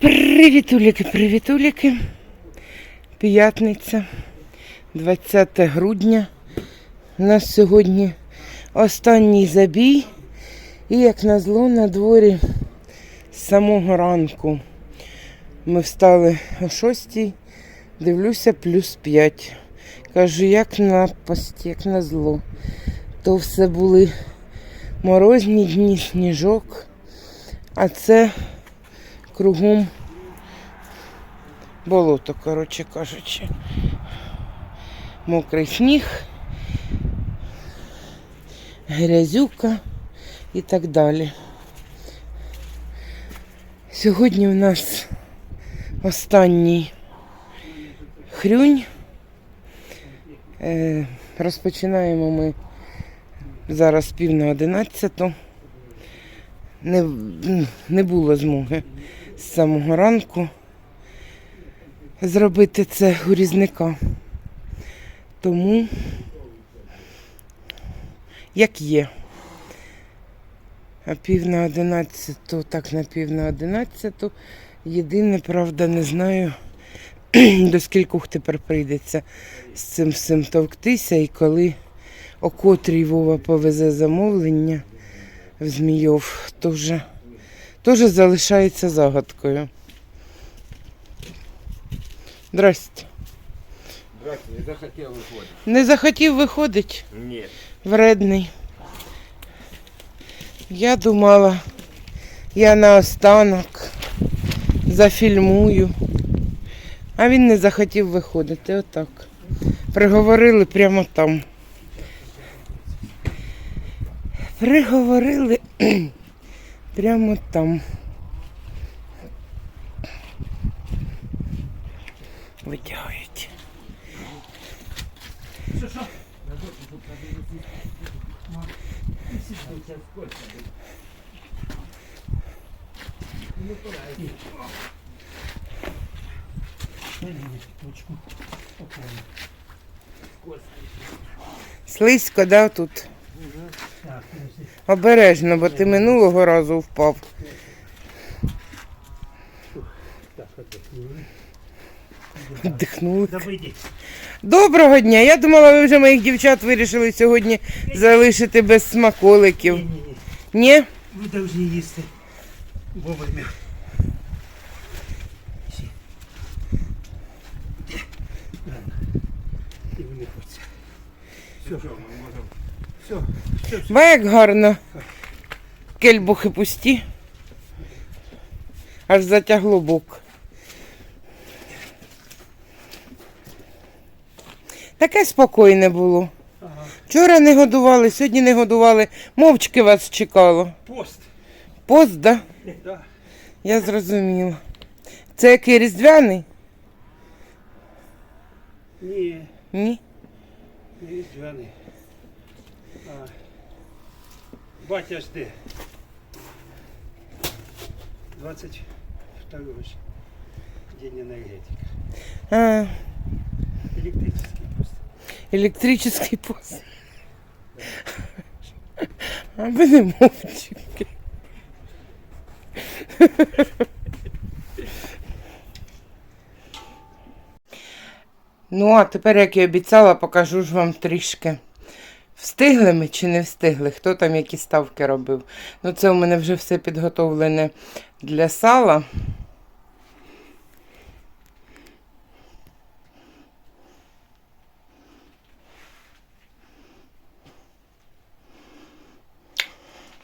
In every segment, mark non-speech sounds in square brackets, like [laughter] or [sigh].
Привітуліки, привітуліки. П'ятниця, 20 грудня. У нас сьогодні останній забій. І як назло на дворі з самого ранку. Ми встали о 6, дивлюся, плюс 5. Кажу, як напасть, як назло. То все були морозні дні, сніжок, а це кругом болото, коротше кажучи. Мокрий сніг, грязюка і так далі. Сьогодні в нас останній хрюнь. Е, розпочинаємо ми зараз пів на одинадцяту. Не, не було змоги з самого ранку зробити це у різника. Тому як є. А пів на одинадцяту, так на пів на одинадцяту. Єдине, правда, не знаю, [clears throat] до скількох тепер прийдеться з цим всім товктися і коли о котрій Вова повезе замовлення в Змійов, то вже теж залишається загадкою. Здрасте. Здрасте, не захотел выходить. Не захотів виходить, Нет. вредний. Я думала, я наостанок зафільмую. А він не захотів виходити, отак. Приговорили прямо там. Приговорили прямо там. Витягають. Слизько, да, тут? Обережно, бо ти минулого разу впав. Вдихнули. Доброго дня. Я думала, ви вже моїх дівчат вирішили сьогодні залишити без смаколиків. Ні, ні? Ви повинні їсти вовремя. І. Все, мы можем. Все, все, все. Ба як гарно. Кельбухи пусті. Аж затягло бок. Таке спокійне було. Ага. Вчора не годували, сьогодні не годували. Мовчки вас чекало. Пост. Пост, да? Да. Я зрозуміла. Це який різдвяний? Ні, Ні. не різдвяний. А, батя жде. 22 ж день энергетика. А, Электрический пост. електричний пост. А ви не мовчки. Ну, а тепер, як і обіцяла, покажу ж вам трішки. Встигли ми чи не встигли? Хто там які ставки робив? Ну, це у мене вже все підготовлене для сала.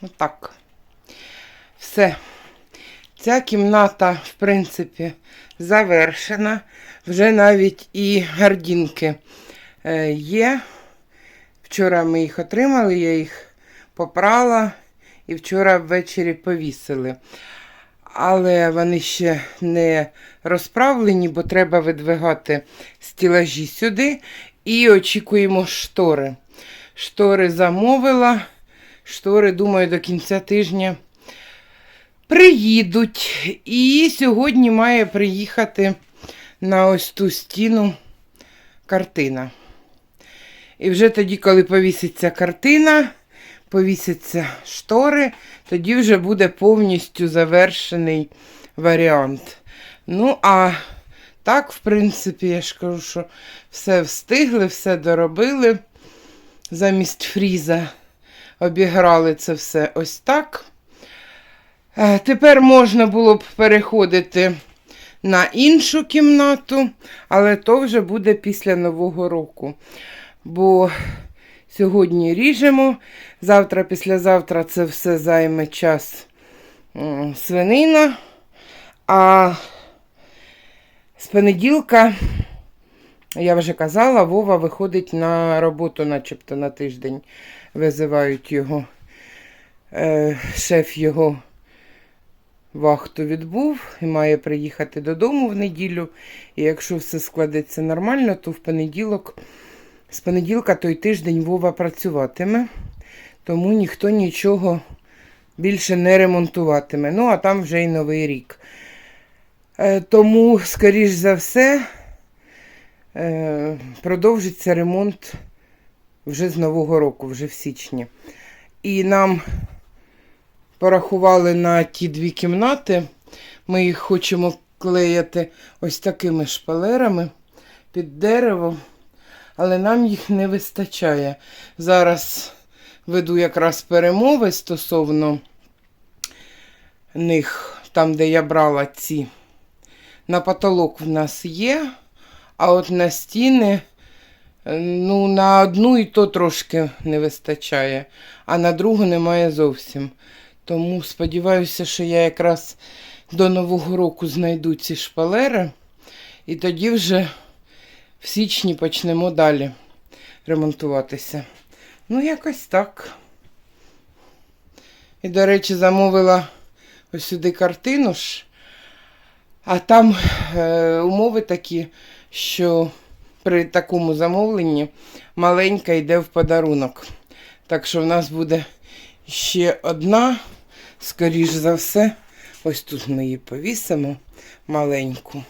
Отак. Все. Ця кімната, в принципі, завершена. Вже навіть і гардінки е, є. Вчора ми їх отримали, я їх попрала і вчора ввечері повісили. Але вони ще не розправлені, бо треба видвигати стілажі сюди. І очікуємо штори. Штори замовила. Штори, думаю, до кінця тижня приїдуть. І сьогодні має приїхати на ось ту стіну картина. І вже тоді, коли повіситься картина, повісяться штори, тоді вже буде повністю завершений варіант. Ну, а так, в принципі, я ж кажу, що все встигли, все доробили. Замість фріза обіграли це все ось так. Е, Тепер можна було б переходити на іншу кімнату, але то вже буде після Нового року. Бо сьогодні ріжемо, завтра, післязавтра це все займе час свинина. А з понеділка, я вже казала, Вова виходить на роботу, начебто на тиждень. Визивають його. Е, шеф його вахту відбув і має приїхати додому в неділю. І якщо все складеться нормально, то в понеділок, з понеділка той тиждень Вова працюватиме, тому ніхто нічого більше не ремонтуватиме. Ну, а там вже й новий рік. Е, тому, скоріш за все, е, продовжиться ремонт вже з Нового року, вже в січні. І нам порахували на ті дві кімнати. Ми їх хочемо клеяти ось такими шпалерами під дерево, але нам їх не вистачає. Зараз веду якраз перемови стосовно них, там, де я брала ці. На потолок в нас є, а от на стіни, ну, на одну і то трошки не вистачає, а на другу немає зовсім. Тому сподіваюся, що я якраз до Нового року знайду ці шпалери, і тоді вже в січні почнемо далі ремонтуватися. Ну, якось так. І, до речі, замовила ось сюди картину ж. А там е, умови такі, що при такому замовленні маленька йде в подарунок. Так що в нас буде ще одна, скоріш за все. Ось тут ми її повісимо маленьку.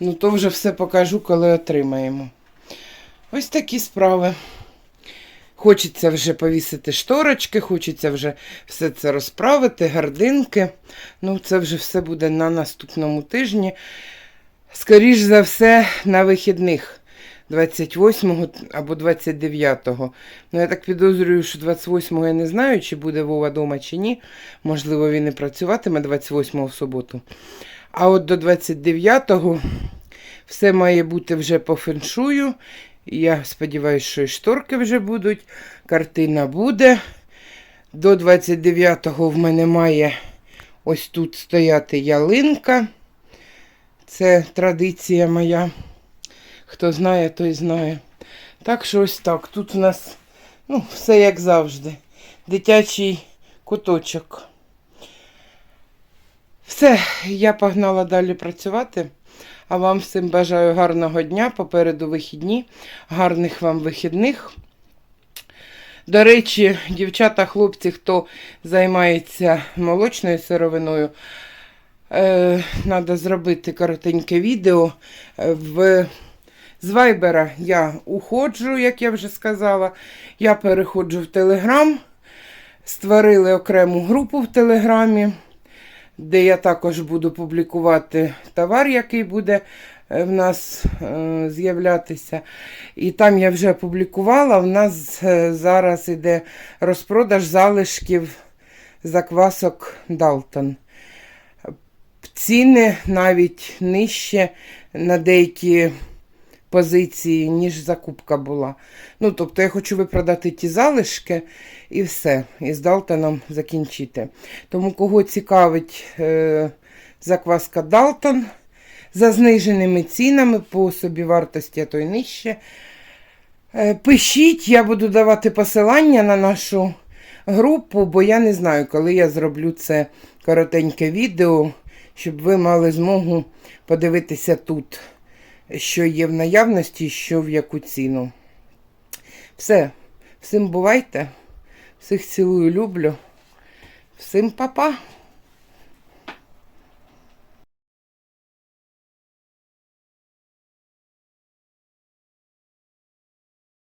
Ну, то вже все покажу, коли отримаємо. Ось такі справи. Хочеться вже повісити шторочки, хочеться вже все це розправити, гардинки. Ну, це вже все буде на наступному тижні. Скоріш за все, на вихідних 28 або 29-го. Ну, я так підозрюю, що 28-го я не знаю, чи буде Вова вдома, чи ні. Можливо, він і працюватиме 28-го в суботу. А от до 29-го все має бути вже по феншую. Я сподіваюся, що і шторки вже будуть, картина буде. До 29-го в мене має ось тут стояти ялинка. Це традиція моя. Хто знає, той знає. Так що ось так. Тут у нас ну, все як завжди. Дитячий куточок. Все, я погнала далі працювати. А вам всім бажаю гарного дня. Попереду вихідні, гарних вам вихідних. До речі, дівчата, хлопці, хто займається молочною сировиною, е, треба зробити коротеньке відео. В, з Вайбера я уходжу, як я вже сказала. Я переходжу в Телеграм. Створили окрему групу в Телеграмі де я також буду публікувати товар, який буде е, в нас е, з'являтися. І там я вже публікувала. В нас е, зараз іде розпродаж залишків заквасок Далтон. Ціни навіть нижче на деякі позиції, ніж закупка була. Ну, тобто я хочу випродати ті залишки і все. І з Далтоном закінчити. Тому кого цікавить е, закваска Далтон за зниженими цінами по собівартості, а то й нижче. Е, пишіть, я буду давати посилання на нашу групу, бо я не знаю, коли я зроблю це коротеньке відео, щоб ви мали змогу подивитися тут, що є в наявності, що в яку ціну. Все, всім бувайте, всіх цілую, люблю. Всім па-па!